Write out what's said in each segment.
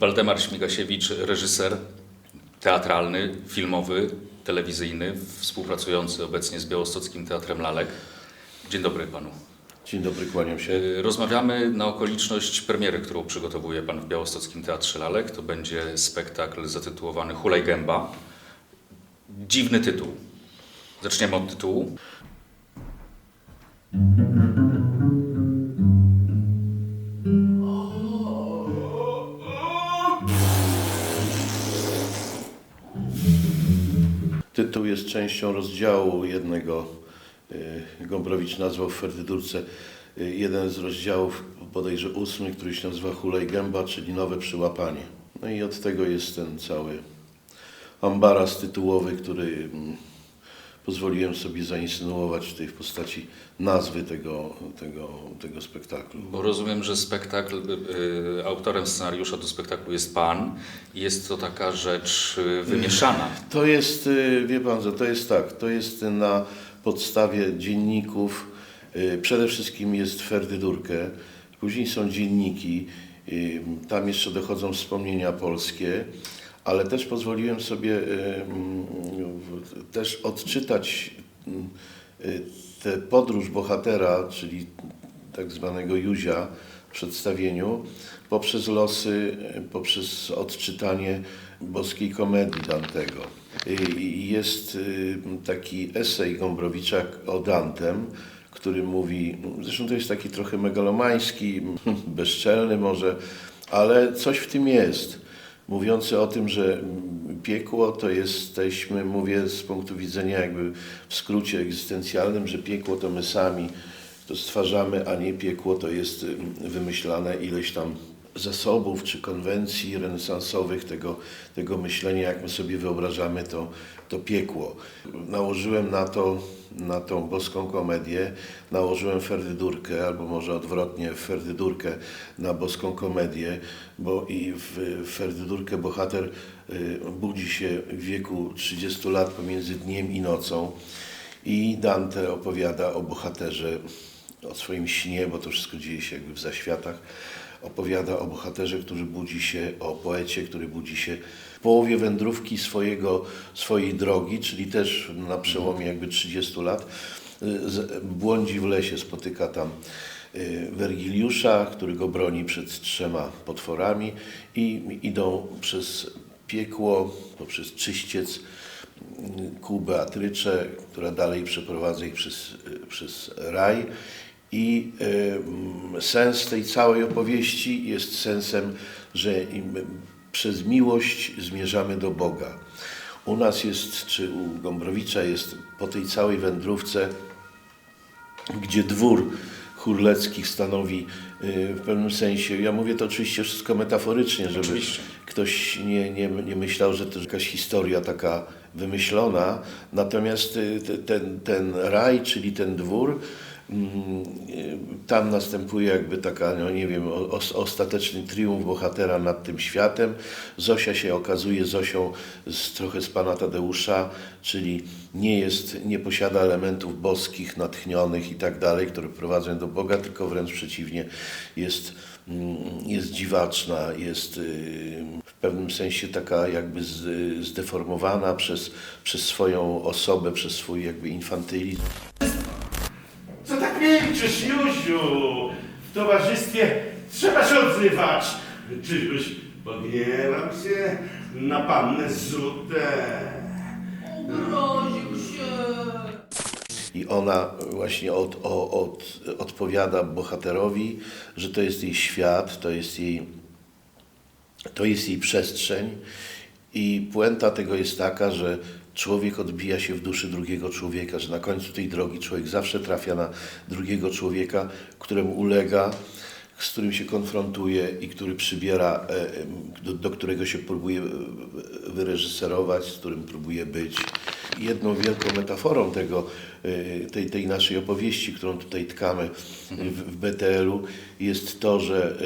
Waldemar Śmigasiewicz, reżyser teatralny, filmowy, telewizyjny, współpracujący obecnie z Białostockim Teatrem Lalek. Dzień dobry panu. Dzień dobry, kłaniam się. Y, Rozmawiamy na okoliczność premiery, którą przygotowuje pan w Białostockim Teatrze Lalek. To będzie spektakl zatytułowany Hulaj Gęba. Dziwny tytuł. Zaczniemy od tytułu. Jest częścią rozdziału jednego. y, Gombrowicz nazwał w Ferdydurce y, jeden z rozdziałów, bodajże ósmy, który się nazywa Hulej Gęba, czyli Nowe Przyłapanie. No i od tego jest ten cały ambaras tytułowy, który mm, pozwoliłem sobie zainsynuować tutaj w postaci nazwy tego, tego, tego spektaklu. Bo rozumiem, że spektakl, y, autorem scenariusza do spektaklu jest pan. i Jest to taka rzecz y, wymieszana. To jest, y, wie pan, że to jest tak, to jest na podstawie dzienników, y, przede wszystkim jest Ferdydurkę, później są dzienniki, y, tam jeszcze dochodzą wspomnienia polskie, ale też pozwoliłem sobie też odczytać y, tę podróż bohatera, czyli tak zwanego Józia w przedstawieniu, poprzez losy, y, poprzez odczytanie boskiej komedii Dantego. Y, Jest taki esej Gombrowicza o Dantem, który mówi, zresztą to jest taki trochę megalomański, bezczelny może, ale coś w tym jest. Mówiący o tym, że mm, piekło to jesteśmy, mówię z punktu widzenia jakby w skrócie egzystencjalnym, że piekło to my sami to stwarzamy, a nie piekło to jest ym, wymyślane ileś tam zasobów czy konwencji renesansowych tego, tego myślenia, jak my sobie wyobrażamy to, to piekło. Nałożyłem na to, na tą boską komedię, nałożyłem Ferdydurkę, albo może odwrotnie Ferdydurkę na boską komedię, bo i w Ferdydurkę bohater y, budzi się w wieku 30 lat pomiędzy dniem i nocą i Dante opowiada o bohaterze, o swoim śnie, bo to wszystko dzieje się jakby w zaświatach. Opowiada o bohaterze, który budzi się, o poecie, który budzi się w połowie wędrówki swojego, swojej drogi, czyli też na przełomie jakby 30 lat. Y, Błądzi w lesie, spotyka tam y, Wergiliusza, który go broni przed trzema potworami i idą przez piekło, poprzez czyściec ku Beatrycze, która dalej przeprowadza ich przez, przez raj. I sens tej całej opowieści jest sensem, że przez miłość zmierzamy do Boga. U nas jest, czy u Gombrowicza jest po tej całej wędrówce gdzie dwór churleckich stanowi y, w pewnym sensie, ja mówię to oczywiście wszystko metaforycznie, żeby Oczywiście. ktoś nie, nie, nie myślał, że to jakaś historia taka wymyślona, natomiast y, te- ten, ten raj, czyli ten dwór, tam następuje jakby taka, no nie wiem, ostateczny triumf bohatera nad tym światem. Zosia się okazuje Zosią z, trochę z pana Tadeusza, czyli nie jest, nie posiada elementów boskich, natchnionych i tak dalej, które prowadzą do Boga, tylko wręcz przeciwnie, jest, mm, jest dziwaczna, jest y, w pewnym sensie taka jakby zdeformowana przez, przez swoją osobę, przez swój jakby infantylizm. Milczysz, Józiu? W towarzystwie trzeba się odzywać. Czyżbyś pogniewał się na pannę Zutę? Uroził się. I ona właśnie od, o, od, odpowiada bohaterowi, że to jest jej świat, to jest jej, to jest jej przestrzeń. I puenta tego jest taka, że człowiek odbija się w duszy drugiego człowieka, że na końcu tej drogi człowiek zawsze trafia na drugiego człowieka, któremu ulega, z którym się konfrontuje i który przybiera, e, e, do, do którego się próbuje e, wyreżyserować, z którym próbuje być. Jedną wielką metaforą tego, tej, tej naszej opowieści, którą tutaj tkamy w, w BTL-u, jest to, że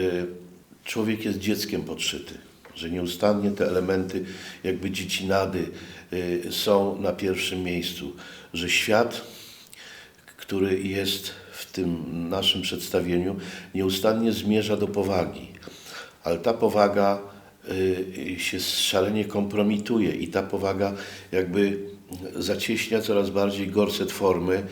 człowiek jest dzieckiem podszyty, że nieustannie te elementy jakby dziecinady y, są na pierwszym miejscu, że świat, który jest w tym naszym przedstawieniu, nieustannie zmierza do powagi, ale ta powaga y, się szalenie kompromituje i ta powaga jakby zacieśnia coraz bardziej gorset formy,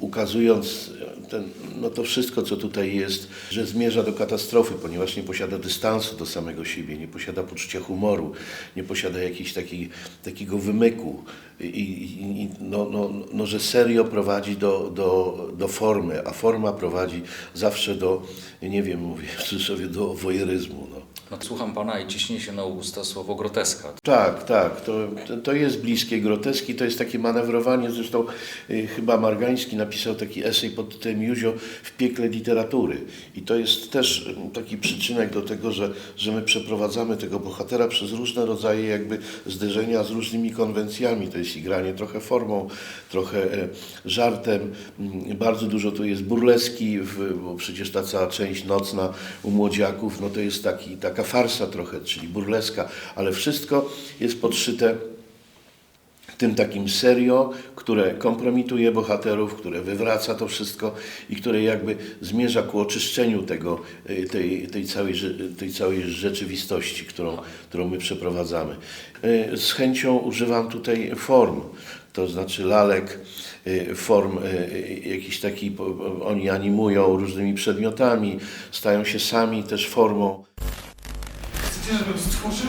ukazując ten, no to wszystko, co tutaj jest, że zmierza do katastrofy, ponieważ nie posiada dystansu do samego siebie, nie posiada poczucia humoru, nie posiada jakiegoś taki, takiego wymyku i, i, i no, no, no, że serio prowadzi do, do, do formy, a forma prowadzi zawsze do, nie wiem, mówię w cudzysłowie, do wojeryzmu. No. No, słucham pana i ciśnie się na usta słowo groteska. Tak, tak, to, to- jest bliskie groteski, to jest takie manewrowanie, zresztą y, chyba Margański napisał taki esej pod tytułem Józio w piekle literatury. I to jest też y, taki przyczynek do tego, że, że my przeprowadzamy tego bohatera przez różne rodzaje jakby zderzenia z różnymi konwencjami, to jest igranie trochę formą, trochę e, żartem, Mm, bardzo dużo tu jest burleski, bo przecież ta cała część nocna u młodziaków, no to jest taki, taka farsa trochę, czyli burleska, ale wszystko jest podszyte tym takim serio, które kompromituje bohaterów, które wywraca to wszystko i które jakby zmierza ku oczyszczeniu tego, y, tej, tej, całej, tej całej rzeczywistości, którą, którą my przeprowadzamy. Y, Z chęcią używam tutaj form, to znaczy lalek, y, form jakiś taki, oni animują różnymi przedmiotami, stają się sami też formą. Chcecie, żebym stchórzył?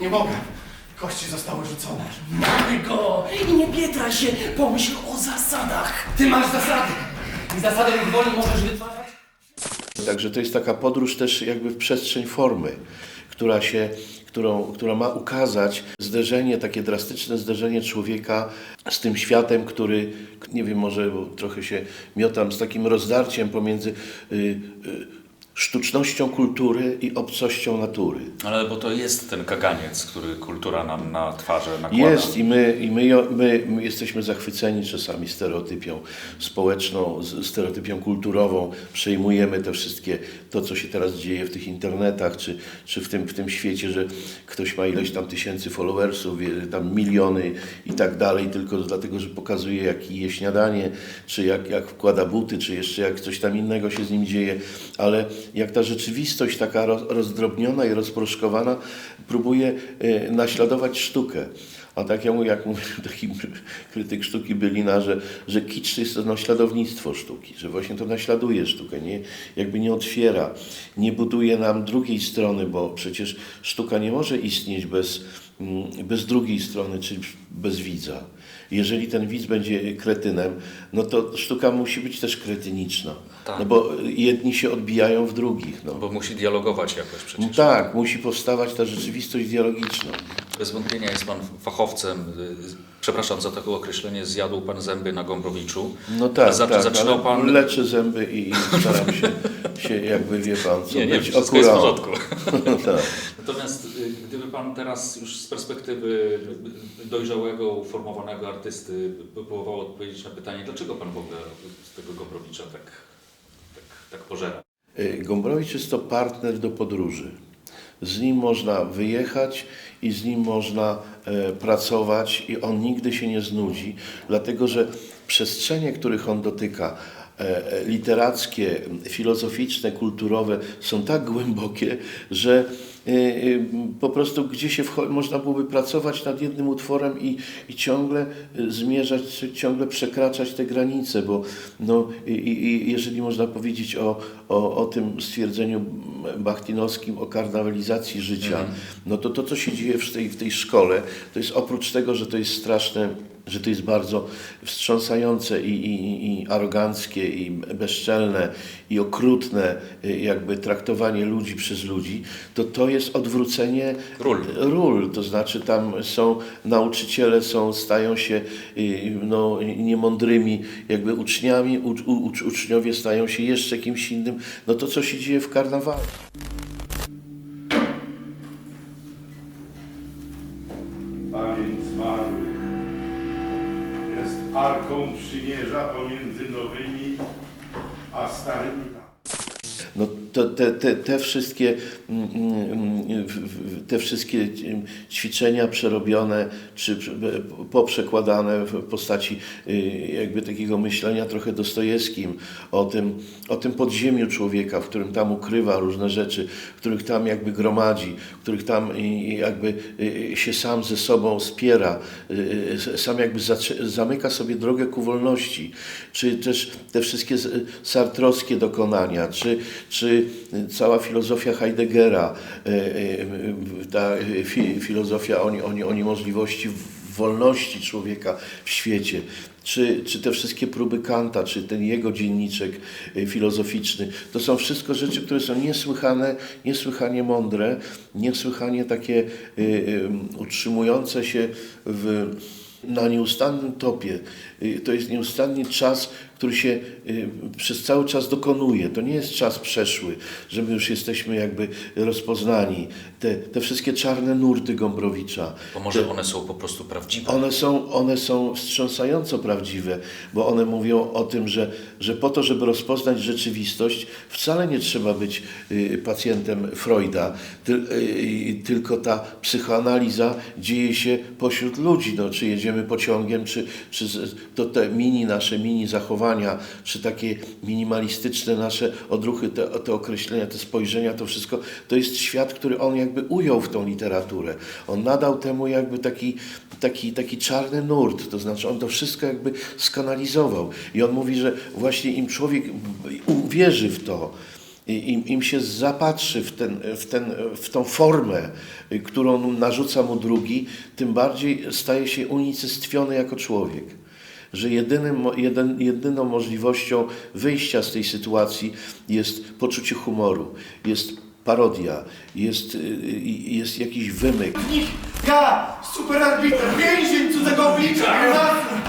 Nie mogę. Kości zostały rzucone. Mamy go! I nie pietraj się! Pomyśl o zasadach! Ty masz zasady! I zasady gwoli możesz wytwarzać? Także to jest taka podróż też jakby w przestrzeń formy, która się, którą, która ma ukazać zderzenie, takie drastyczne zderzenie człowieka z tym światem, który, nie wiem, może trochę się miotam z takim rozdarciem pomiędzy y, y, sztucznością kultury i obcością natury. Ale bo to jest ten kaganiec, który kultura nam na twarze nakłada. Jest i my, i my, my, my jesteśmy zachwyceni czasami stereotypią społeczną, stereotypią kulturową. Przejmujemy te wszystkie, to co się teraz dzieje w tych internetach, czy, czy w, tym, w tym świecie, że ktoś ma ileś tam tysięcy followersów, tam miliony i tak dalej, tylko dlatego, że pokazuje jak je śniadanie, czy jak, jak wkłada buty, czy jeszcze jak coś tam innego się z nim dzieje, ale jak ta rzeczywistość taka roz, rozdrobniona i rozproszkowana próbuje e, naśladować sztukę. A tak jak mówię, jak mówił taki krytyk sztuki Bylina, że, że kicz jest to naśladownictwo sztuki, że właśnie to naśladuje sztukę, nie, jakby nie otwiera, nie buduje nam drugiej strony, bo przecież sztuka nie może istnieć bez, mm, bez drugiej strony, czyli bez widza. Jeżeli ten widz będzie kretynem, no to sztuka musi być też kretyniczna. Tak. No bo jedni się odbijają w drugich. No. Bo musi dialogować jakoś No przecież. tak, musi powstawać ta rzeczywistość dialogiczna. Bez wątpienia jest pan fachowcem. Przepraszam za takie określenie, zjadł pan zęby na Gombrowiczu. No tak, Zac- tak zaczynał pan- leczę zęby i, i staram się, się, jakby wie pan, co Nie, nie, być wszystko jest w porządku. tak. Natomiast y, gdyby pan teraz już z perspektywy dojrzałego, uformowanego artysty próbował odpowiedzieć na pytanie, dlaczego pan w ogóle z tego Gombrowicza tak, tak, tak pożera? Y, Gombrowicz jest to partner do podróży. Z nim można wyjechać i z nim można e, pracować i on nigdy się nie znudzi, dlatego że przestrzenie, których on dotyka, e, e, literackie, filozoficzne, kulturowe są tak głębokie, że po prostu gdzie się można byłoby pracować nad jednym utworem i, i ciągle e, zmierzać, ciągle przekraczać te granice, bo no, i, i, jeżeli można powiedzieć o, o, o tym stwierdzeniu bachtinowskim o karnawalizacji życia, no to to, co się dzieje w tej, w tej szkole, to jest oprócz tego, że to jest straszne, że to jest bardzo wstrząsające i, i, i aroganckie, i bezczelne, i okrutne y, jakby traktowanie ludzi przez ludzi, to to jest odwrócenie Ról. ról, to znaczy tam są nauczyciele, są, stają się y, no, niemądrymi jakby uczniami, u, u, ucz- uczniowie stają się jeszcze kimś innym. No to co się dzieje w karnawalu. Pomiędzy nowymi a starymi. To, te, te, te wszystkie, mm, mm, te wszystkie mm, ćwiczenia przerobione, czy prze- poprzekładane w postaci y, jakby takiego myślenia trochę dostojewskim o tym, o tym podziemiu człowieka, w którym tam ukrywa różne rzeczy, których tam jakby gromadzi, których tam jakby y, się sam ze sobą spiera, y, sam jakby zamyka sobie drogę ku wolności, czy też te wszystkie sartrowskie dokonania, czy, czy cała filozofia Heideggera, y, y, ta fi, filozofia o, o, o niemożliwości wolności człowieka w świecie, czy, czy te wszystkie próby Kanta, czy ten jego dzienniczek y, filozoficzny, to są wszystko rzeczy, które są niesłychane, niesłychanie mądre, niesłychanie takie utrzymujące się w, na nieustannym topie. To jest nieustannie czas, który się y, przez cały czas dokonuje. To nie jest czas przeszły, że my już jesteśmy jakby rozpoznani. Te, te wszystkie czarne nurty Gombrowicza, Bo może one są po prostu prawdziwe. one są, one są wstrząsająco prawdziwe, bo one mówią o tym, że, że po to, żeby rozpoznać rzeczywistość, wcale nie trzeba być y, pacjentem Freuda, y, tylko ta psychoanaliza dzieje się pośród ludzi. No, czy jedziemy pociągiem, czy, czy to te mini nasze, mini zachowania, czy takie minimalistyczne nasze odruchy, te, te określenia, te spojrzenia, to wszystko, to jest świat, który on jakby ujął w tą literaturę. On nadał temu jakby taki, taki, taki czarny nurt, to znaczy on to wszystko jakby skanalizował. I on mówi, że właśnie im człowiek uwierzy w to, im, im się zapatrzy w, ten, w, ten, w tą formę, którą narzuca mu drugi, tym bardziej staje się unicestwiony jako człowiek. Że jedynym, jeden, jedyną możliwością wyjścia z tej sytuacji jest poczucie humoru, jest parodia, jest, y, y, jest jakiś wymyk. Ja, superarbiter, więzień cudzego oblicza,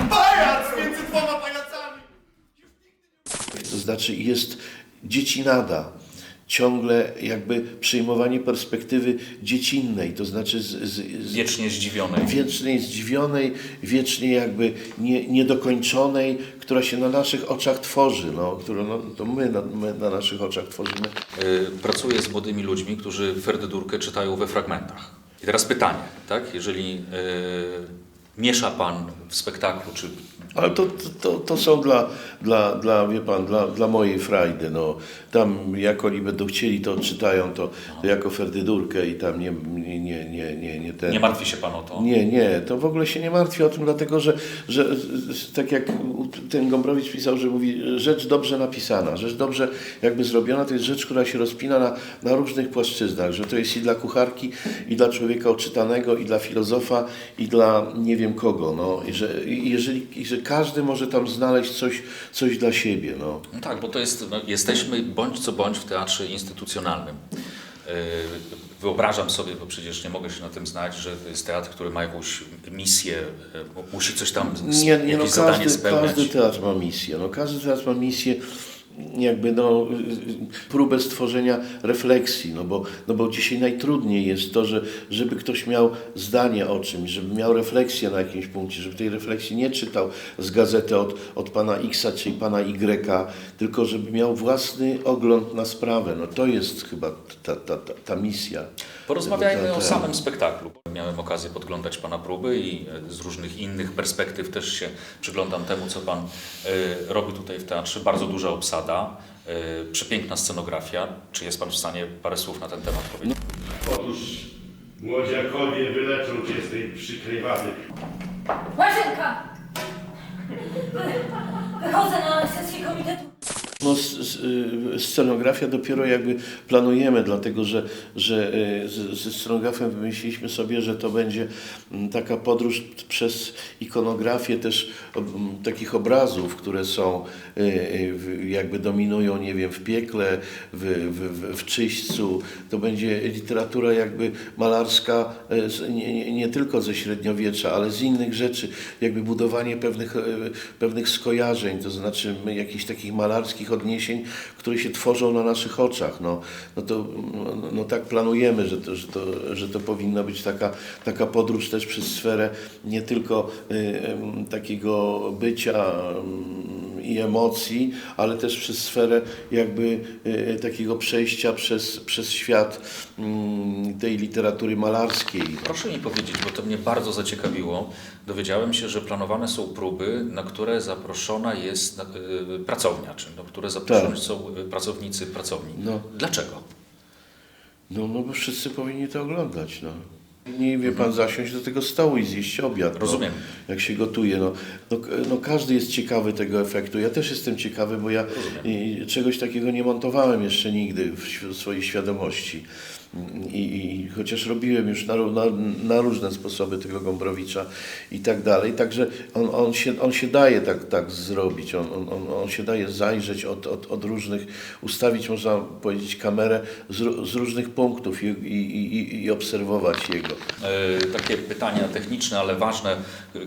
pajac między dwoma pajacami. To znaczy jest dziecinada, ciągle jakby przyjmowanie perspektywy dziecinnej, to znaczy z, z, z Wiecznie zdziwionej. wiecznej zdziwionej, wiecznie jakby nie, niedokończonej, która się na naszych oczach tworzy, no, którą no, to my na, my na naszych oczach tworzymy. Y, Pracuję z młodymi ludźmi, którzy Ferdydurkę czytają we fragmentach. I teraz pytanie, tak? Jeżeli y, miesza Pan w spektaklu, czy Ale to, to, to, są dla, dla, dla, wie pan, dla, dla mojej frajdy. No. Tam jak oni będą chcieli, to odczytają to, to jako Ferdydurkę i tam nie, nie, nie, nie, nie, nie ten... nie martwi się Pan o to? Nie, nie, to w ogóle się nie martwi o tym, dlatego że, że tak jak ten Gombrowicz pisał, że mówi, rzecz dobrze napisana, rzecz dobrze jakby zrobiona, to jest rzecz, która się rozpina na, na różnych płaszczyznach, że to jest i dla kucharki, i dla człowieka odczytanego, i dla filozofa, i dla nie wiem kogo, no, i że, i jeżeli, i że każdy może tam znaleźć coś, coś dla siebie, no. No tak, bo to jest, no, jesteśmy bądź co bądź w teatrze instytucjonalnym. Yy, Wyobrażam sobie, bo przecież nie mogę się na tym znać, że to jest teatr, który ma jakąś misję, yy, musi coś tam, Nie, nie no, jakieś zadanie każdy, spełniać. każdy teatr ma misję. No, każdy teatr ma misję jakby no, próbę stworzenia refleksji, no bo, no bo dzisiaj najtrudniej jest to, że, żeby ktoś miał zdanie o czymś, żeby miał refleksję na jakimś punkcie, żeby tej refleksji nie czytał z gazety od, od pana Xa czy pana Y, tylko żeby miał własny ogląd na sprawę. No to jest chyba ta, ta, ta, ta misja. Porozmawiajmy o samym spektaklu. Miałem okazję podglądać Pana próby i e, z różnych innych perspektyw też się przyglądam temu, co Pan e, robi tutaj w teatrze. Bardzo duża obsada, e, przepiękna scenografia. Czy jest Pan w stanie parę słów na ten temat powiedzieć? Otóż młodziakowie wyleczą cię z tej przykrej wady. Łazienka! Wychodzę na sesję komitetu. No, y, scenografia dopiero jakby planujemy, dlatego że, że y, ze scenografem wymyśliliśmy sobie, że to będzie mm, taka podróż przez ikonografię też takich obrazów, które są y, jakby dominują, nie wiem, w piekle, w, w, w, czyśćcu. To będzie literatura jakby malarska z- nie, nie, tylko ze średniowiecza, ale z innych rzeczy, jakby budowanie pewnych, y, pewnych skojarzeń, to znaczy jakichś takich malarskich odniesień, które się tworzą na naszych oczach. No, no to no, no tak planujemy, że to, że, to, że to powinna być taka, taka podróż też przez sferę nie tylko y, em, takiego bycia em, i emocji, ale też przez sferę jakby e, takiego przejścia przez, przez świat mm, tej literatury malarskiej. Proszę mi powiedzieć, bo to mnie bardzo zaciekawiło. Dowiedziałem się, że planowane są próby, na które zaproszona jest y, pracownia, czy na które zaproszeni Tak. są pracownicy pracowni. No. Dlaczego? No, no bo wszyscy powinni to oglądać. No. Nie wie pan zasiąść do tego stołu i zjeść obiad. no, Rozumiem. jak się gotuje. No, no, k- no każdy jest ciekawy tego efektu. Ja też jestem ciekawy, bo ja i, czegoś takiego nie montowałem jeszcze nigdy w, świ- w swojej świadomości. I, i chociaż robiłem już na, na, na różne sposoby tego Gombrowicza i tak dalej, także on, on, się, on się daje tak, tak zrobić, on, on, on, się daje zajrzeć od, od, od różnych, ustawić można powiedzieć kamerę z, z różnych punktów i, i, i, i obserwować jego. E, Takie pytania techniczne, ale ważne.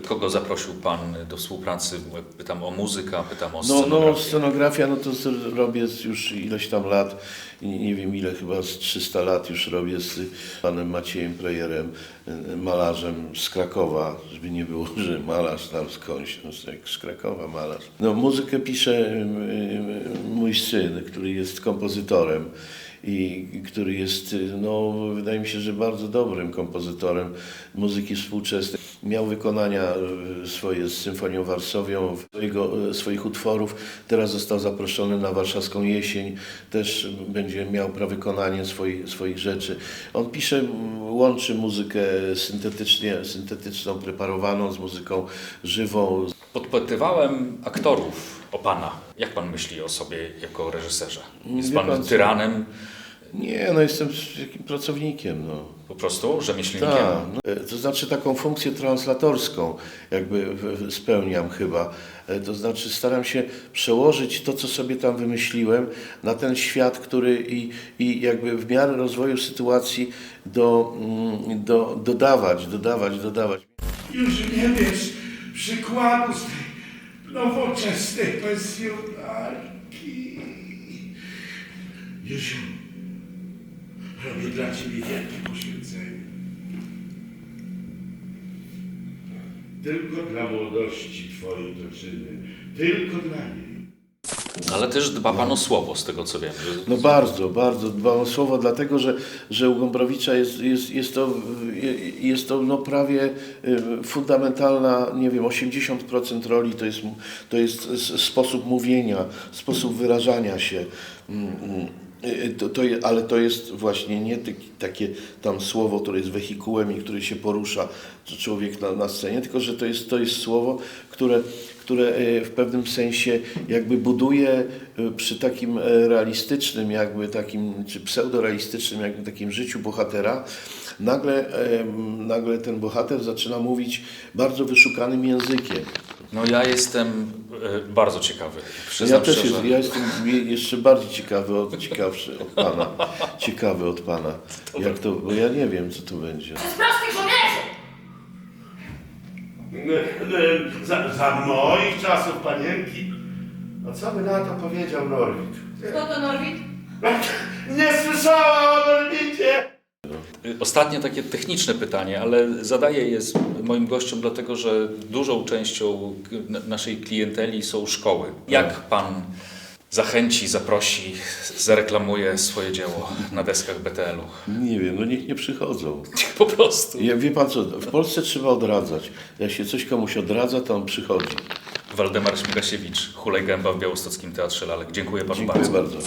Kogo zaprosił Pan do współpracy? Pytam o muzykę, pytam o No, scenografię. no scenografia, no to robię już ileś tam lat, i nie wiem ile, chyba z 300 lat już robię z panem Maciejem Prejerem, y, malarzem z Krakowa, żeby nie było, że malarz tam skądś, no jak z Krakowa malarz. No muzykę pisze y, y, mój syn, który jest kompozytorem i który jest, no wydaje mi się, że bardzo dobrym kompozytorem muzyki współczesnej. Miał wykonania y, swoje z Symfonią Warsowią, swojego, y, swoich utworów. Teraz został zaproszony na warszawską jesień. Też będzie miał prawykonanie swoich, swoich rzeczy. On pisze, łączy muzykę syntetycznie, syntetyczną, preparowaną z muzyką żywą. Podpytywałem aktorów o Pana. Jak Pan myśli o sobie jako reżyserze? Jest Wie Pan pan co? Nie, no jestem takim pracownikiem, no. po prostu, rzemieślnikiem? Tak, no, e, to znaczy taką funkcję translatorską jakby spełniam chyba. E, To znaczy staram się przełożyć to, co sobie tam wymyśliłem na ten świat, który i, i jakby w miarę rozwoju sytuacji do, mm, do, dodawać, dodawać, dodawać. Już nie wiesz przykładu z tej nowoczesnej pensjonalki. Józiu, robię dla ciebie wielkie poświęcenie. Tylko dla młodości twojej to czyny. Tylko dla niej. Ale też dba Pan o słowo, z tego co wiem. No bardzo, bardzo dbam o słowo, dlatego że, że u Gombrowicza jest, jest, jest to, jest to no prawie y, fundamentalna, nie wiem, 80% roli to jest, to jest sposób mówienia, sposób wyrażania się. Y, To, to, ale to jest właśnie nie taki, takie tam słowo, które jest wehikułem i które się porusza człowiek na, na scenie, tylko że to jest, to jest słowo, które, które e, w pewnym sensie jakby buduje e, przy takim realistycznym, jakby takim, czy pseudorealistycznym, jakby takim życiu bohatera, nagle, nagle ten bohater zaczyna mówić bardzo wyszukanym językiem. No ja jestem e, bardzo ciekawy. Ja Przyznam też szczerze. jest, ja jestem je- jeszcze bardziej ciekawy od, ciekawszy od Pana. Ciekawy od Pana. Jak to, bo ja nie wiem, co to będzie. Przez prostych żołnierzy! Za, za moich czasów panienki. A co by na to powiedział Norwid? Kto to Norwid? Nie słyszała o Norwidzie! Y, Ostatnie takie techniczne pytanie, ale zadaję je z moim gościom, dlatego że dużą częścią naszej klienteli są szkoły. Jak pan zachęci, zaprosi, zareklamuje swoje dzieło na deskach BTL-u? Nie wiem, no niech nie przychodzą. Po prostu. Ja, wie Pan co, w Polsce trzeba odradzać. Jak się coś komuś odradza, to on przychodzi. Waldemar Śmigasiewicz, Hulaj Gęba w Białostockim Teatrze Lalek. Dziękuję panu Dziękuję bardzo. bardzo.